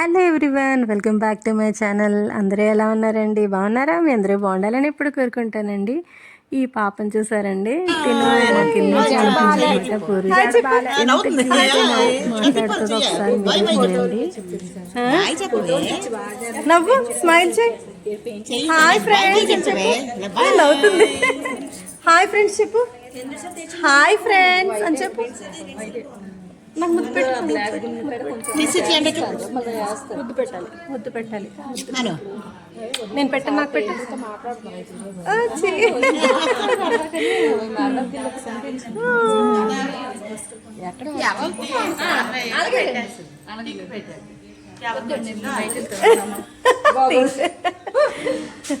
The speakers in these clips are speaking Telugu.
Hello everyone welcome back to my channel. అందరూ ఎలా ఉన్నారండి? బాగున్నారా? మీ అందరూ బాగుండాలని ఎప్పుడు కోరుకుంటానండి. ఈ పాపను చూసారండి? తిను మాట్లాడుతుందో ఒకసారి? నవ్వు స్మైల్ చేయి. హాయ్ ఫ్రెండ్స్ నవ్వుతుంది హాయ్ ఫ్రెండ్స్ చెప్పు. హాయ్ ఫ్రెండ్స్ అని చెప్పు. నాకు ముద్దు పెట్టు ముద్దు పెట్టాలి. ముద్దు పెట్టాలి. నేను పెట్టను నాకు పెట్టు. ఆ,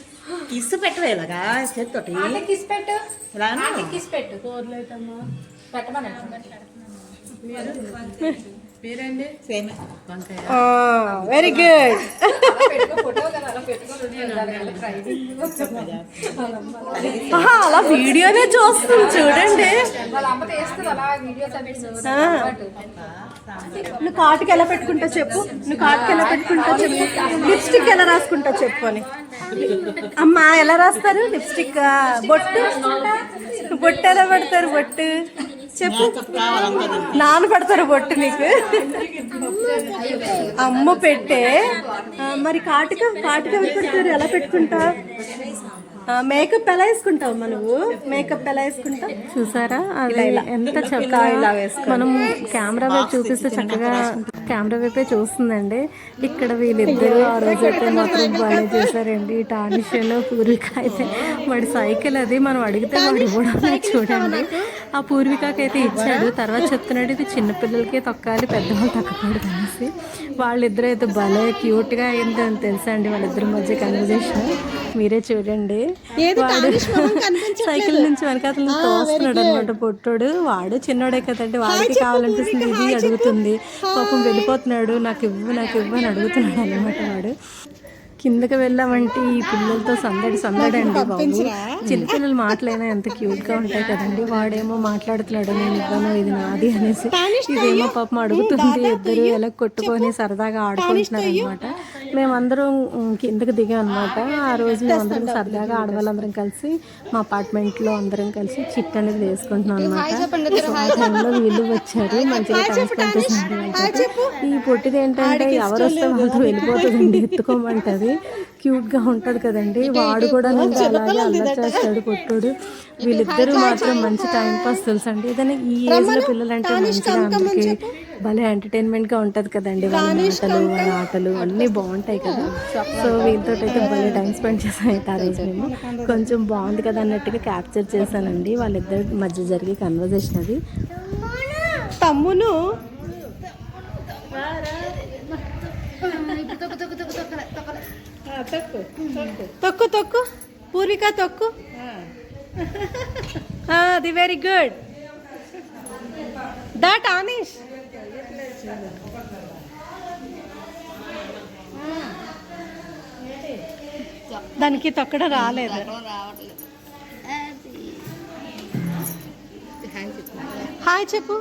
ఛీ. కిస్సు పెట్టవే ఇలాగా చేత్తోటి. కిస్ పెట్టు? కిస్ పెట్టు. సేమే. వెరీ గుడ్ అలా వీడియోనే చూస్తుంది చూడండి వాళ్ళ అమ్మ తీస్తుంది అలా వీడియోస్ అవి ఆ. నువ్వు కాటుకి ఎలా పెట్టుకుంటావు చెప్పు? నువ్వు కాటుకి ఎలా పెట్టుకుంటావు చెప్పు? లిప్స్టిక్ ఎలా రాసుకుంటావు చెప్పు అని. అమ్మా ఎలా రాస్తారు? లిప్స్టిక్ బొట్టు? బొట్టు ఎలా పెడతారు? బొట్టు? చెప్పు. నాన్న పెడతారు బొట్టు నీకు? అమ్మ పెట్టే. మరి కాటుక కాటుక ఎవరు పెడతారు? ఎలా పెట్టుకుంటావు? మేకప్ ఎలా వేసుకుంటావు నువ్వు? మేకప్ ఎలా వేసుకుంటావు? చూసారా? అది ఎంత చక్కగా మనం కెమెరా వైపు చూపిస్తే చక్కగా కెమెరా వైపే చూస్తుందండి. ఇక్కడ వీళ్ళిద్దరూ ఆ రోజు అయితే మాత్రం బాగా చేశారండి. టానిషన్ పూర్విక అయితే వాడి సైకిల్ అది మనం అడిగితే వాడు ఇవ్వడం లేదు చూడండి. ఆ పూర్వికకి అయితే ఇచ్చాడు. తర్వాత చెప్తున్నాడు ఇది చిన్నపిల్లలకే తొక్కాలి పెద్దవాళ్ళు తక్కకూడదు అనేసి. వాళ్ళిద్దరూ అయితే భలే క్యూట్గా అయింది అని తెలుసా అండి వాళ్ళిద్దరి మధ్య కన్వర్జేషన్ మీరే చూడండి. వాడు సైకిల్ నుంచి వెనకాతల తోస్తున్నాడు అనమాట పొట్టోడు. వాడు చిన్నోడే కదండి వాడికి కావాలనిపిస్తుంది ఇది అడుగుతుంది. పాపం వెళ్ళిపోతున్నాడు. నాకు ఇవ్వు నాకు ఇవ్వు అని అడుగుతున్నాడు అనమాట వాడు. కిందకి వెళ్ళామంటే ఈ పిల్లలతో సందడి సందడి అండి బాబు. చిన్నపిల్లల మాటలైనా ఎంత క్యూట్గా ఉంటాయి కదండి. వాడేమో మాట్లాడుతున్నాడు నేను ఇవ్వను ఇది నాది అనేసి. ఇదేమో పాపం అడుగుతుంది ఇద్దరు ఎలా కొట్టుకొని సరదాగా ఆడుకుంటున్నారు అనమాట మేమందరం కిందకి దిగాం అనమాట ఆ రోజు మేమందరం సరదాగా ఆడవాళ్ళందరం కలిసి మా అపార్ట్మెంట్లో అందరం కలిసి చిట్ అనేది వేసుకుంటున్నాం అనమాట వీళ్ళు వచ్చారు మంచిగా. ఈ పొట్టిది ఏంటంటే ఎవరు వస్తే వాళ్ళతో వెళ్ళిపోతుందండి ఎత్తుకోమంటది. క్యూట్గా ఉంటది కదండి. వాడు కూడా నేను అలాగే అల్లరి చేస్తాడు పొట్టుడు వీళ్ళిద్దరూ మాత్రం మంచి టైం పాస్ తెలుసండి. ఏదైనా ఈ ఏజ్లో పిల్లలంటే మంచిగా అందరికి భలే ఎంటర్టైన్మెంట్గా ఉంటది కదండి. వాళ్ళ మాటలు వాళ్ళ ఆటలు అన్నీ బాగుంటాయి కదా. సో వీళ్ళతో అయితే భలే టైం స్పెండ్ చేసాం అయితే ఆ రోజు మేము. కొంచెం బాగుంది కదా అన్నట్టుగా క్యాప్చర్ చేశానండి. వాళ్ళిద్దరి మధ్య జరిగే కన్వర్జేషన్ అది. తమ్మును. తొక్కు తొక్కు. పూర్విక తొక్కు? అది వెరీ గుడ్ దట్ ఆనిష్ దానికి తొక్కడం రాలేదు. హాయ్ చెప్పు.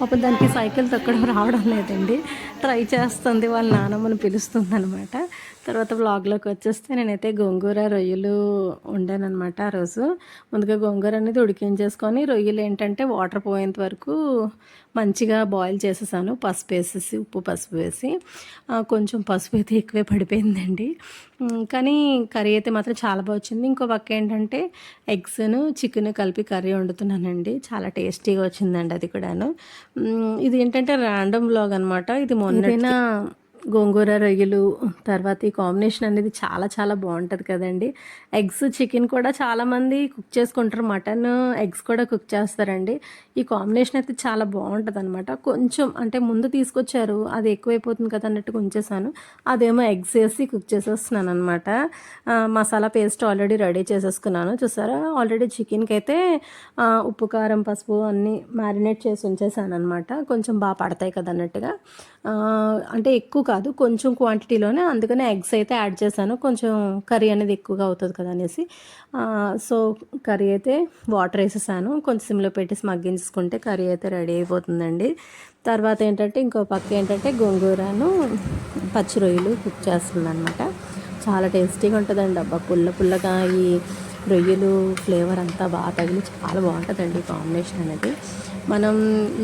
పాపం దానికి సైకిల్ తొక్కడం రావడం లేదండి. ట్రై చేస్తుంది వాళ్ళ నాన్నమ్మని పిలుస్తుంది అనమాట తర్వాత వ్లాగ్లోకి వచ్చేస్తే నేనైతే గోంగూర రొయ్యలు వండానమాట ఆ రోజు. ముందుగా గోంగూర అనేది ఉడికించేసుకొని రొయ్యలు ఏంటంటే వాటర్ పోయేంత వరకు మంచిగా బాయిల్ చేసేసాను. పసుపు వేసేసి ఉప్పు పసుపు వేసి. కొంచెం పసుపు అయితే ఎక్కువే పడిపోయిందండి. కానీ కర్రీ అయితే మాత్రం చాలా బాగా వచ్చింది. ఇంకో పక్క ఏంటంటే ఎగ్స్ను చికెన్ కలిపి కర్రీ వండుతున్నానండి. చాలా టేస్టీగా వచ్చిందండి అది కూడాను. ఇది ఏంటంటే ర్యాండమ్ బ్లాగ్ అనమాట ఇది మొన్న గోంగూర రొయ్యలు తర్వాత ఈ కాంబినేషన్ అనేది చాలా చాలా బాగుంటుంది కదండి. ఎగ్స్ చికెన్ కూడా చాలామంది కుక్ చేసుకుంటారు. మటన్ ఎగ్స్ కూడా కుక్ చేస్తారండి. ఈ కాంబినేషన్ అయితే చాలా బాగుంటుంది అనమాట కొంచెం అంటే ముందు తీసుకొచ్చారు అది ఎక్కువైపోతుంది కదా అన్నట్టుగా ఉంచేసాను. అదేమో ఎగ్స్ వేసి కుక్ చేసేస్తున్నాను అనమాట మసాలా పేస్ట్ ఆల్రెడీ రెడీ చేసేసుకున్నాను. చూసారా? ఆల్రెడీ చికెన్కి అయితే ఉప్పు కారం పసుపు అన్నీ మ్యారినేట్ చేసి ఉంచేసాను అనమాట కొంచెం బాగా పడతాయి కదా అన్నట్టుగా. అంటే ఎక్కువ కాదు కొంచెం క్వాంటిటీలోనే అందుకనే ఎగ్స్ అయితే యాడ్ చేశాను. కొంచెం కర్రీ అనేది ఎక్కువగా అవుతుంది కదా అనేసి. సో కర్రీ అయితే వాటర్ వేసేసాను. కొంచెం సిమ్లో పెట్టేసి మగ్గించుకుంటే కర్రీ అయితే రెడీ అయిపోతుందండి. తర్వాత ఏంటంటే ఇంకో పక్క ఏంటంటే గోంగూరను పచ్చి రొయ్యలు కుక్ చేస్తుంది అనమాట చాలా టేస్టీగా ఉంటుందండి అబ్బా. పుల్ల పుల్లగా ఈ రొయ్యలు ఫ్లేవర్ అంతా బాగా తగిలి చాలా బాగుంటుందండి కాంబినేషన్ అనేది. మనం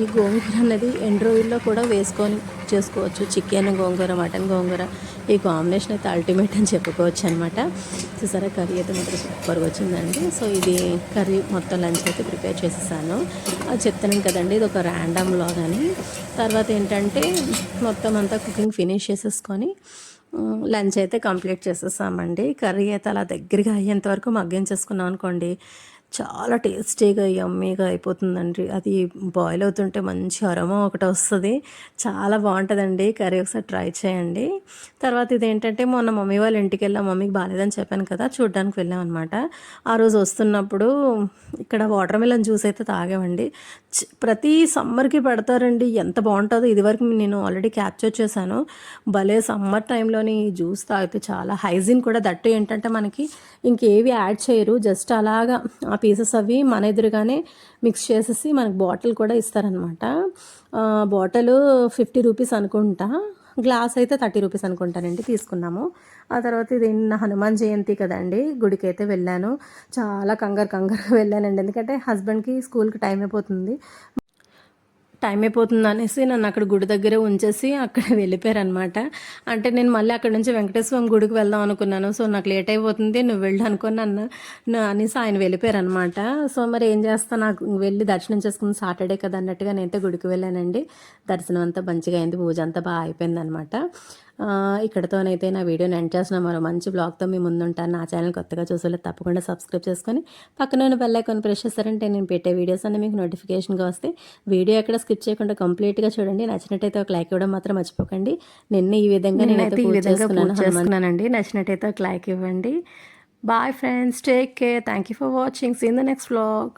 ఈ గోంగూర అనేది ఎండు రొయ్యల్లో కూడా వేసుకొని చేసుకోవచ్చు. చికెన్ గోంగూర మటన్ గోంగూర. ఈ కాంబినేషన్ అయితే అల్టిమేట్ అని చెప్పుకోవచ్చు అనమాట చూసారా కర్రీ అయితే మాత్రం సూపర్గా వచ్చిందండి. సో ఇది కర్రీ మొత్తం లంచ్ అయితే ప్రిపేర్ చేసేసాను. అది చెప్తున్నాను కదండి ఇది ఒక ర్యాండమ్ లాగని. తర్వాత ఏంటంటే మొత్తం అంతా కుకింగ్ ఫినిష్ చేసేసుకొని లంచ్ అయితే కంప్లీట్ చేసేసామండి. కర్రీ అయితే అలా దగ్గరగా అయ్యేంత వరకు మగ్గించేసుకున్నాం అనుకోండి. చాలా టేస్టీగా యమ్మీగా అయిపోతుందండి. అది బాయిల్ అవుతుంటే మంచి అరమో ఒకటి వస్తుంది. చాలా బాగుంటుందండి. కర్రీ ఒకసారి ట్రై చేయండి. తర్వాత ఇదేంటంటే మొన్న మమ్మీ వాళ్ళ ఇంటికి వెళ్ళాం. మమ్మీకి బాగాలేదని చెప్పాను కదా చూడ్డానికి వెళ్ళాం అనమాట ఆ రోజు వస్తున్నప్పుడు ఇక్కడ వాటర్ మిలన్ జ్యూస్ అయితే తాగామండి. ప్రతి సమ్మర్కి పెడతారండి. ఎంత బాగుంటుందో ఇదివరకు నేను ఆల్రెడీ క్యాప్చర్ చేశాను. భలే సమ్మర్ టైంలోని జ్యూస్ తాగితే చాలా హైజీన్ కూడా. దట్టు ఏంటంటే మనకి ఇంకేవి యాడ్ చేయరు. జస్ట్ అలాగా పీసెస్ అవి మన ఎదురుగానే మిక్స్ చేసేసి మనకు బాటిల్ కూడా ఇస్తారనమాట బాటిల్ ఫిఫ్టీ రూపీస్ అనుకుంటా. గ్లాస్ అయితే థర్టీ రూపీస్ అనుకుంటానండి తీసుకున్నాము. ఆ తర్వాత ఇది నిన్న హనుమాన్ జయంతి కదండి గుడికి అయితే వెళ్ళాను. చాలా కంగారు కంగారుగా వెళ్ళానండి. ఎందుకంటే హస్బెండ్కి స్కూల్కి టైం అయిపోతుంది. టైం అయిపోతుంది అనేసి నన్ను అక్కడ గుడి దగ్గరే ఉంచేసి అక్కడ వెళ్ళిపోయారనమాట అంటే నేను మళ్ళీ అక్కడ నుంచి వెంకటేశ్వర స్వామి గుడికి వెళ్దాం అనుకున్నాను. సో నాకు లేట్ అయిపోతుంది నువ్వు వెళ్ళు అనుకుని నన్ను అనేసి ఆయన వెళ్ళిపోయారనమాట సో మరి ఏం చేస్తా నాకు వెళ్ళి దర్శనం చేసుకుని సాటర్డే కదా అన్నట్టుగా నేనైతే గుడికి వెళ్ళానండి. దర్శనం అంతా మంచిగా అయింది పూజ అంతా బాగా అయిపోయింది అనమాట ఇక్కడతోనైతే నా వీడియోని ఎండ్ చేసిన మరో మంచి బ్లాగ్తో మీ ముందుంటాను. నా ఛానల్ కొత్తగా చూసేలా తప్పకుండా సబ్స్క్రైబ్ చేసుకొని పక్కన ఉన్న బెల్ ఐకాన్ ప్రెస్ చేస్తారంటే నేను పెట్టే వీడియోస్ అన్నీ మీకు నోటిఫికేషన్గా వస్తే వీడియో ఎక్కడ స్కిప్ చేయకుండా కంప్లీట్గా చూడండి. నచ్చినట్టయితే ఒక లైక్ ఇవ్వడం మాత్రం మర్చిపోకండి. నిన్న ఈ విధంగా నేనైతే ఈ విధంగా చేసుకున్నానండి. నచ్చినట్టయితే ఒక లైక్ ఇవ్వండి. Bye friends take care thank you for watching seen the next blog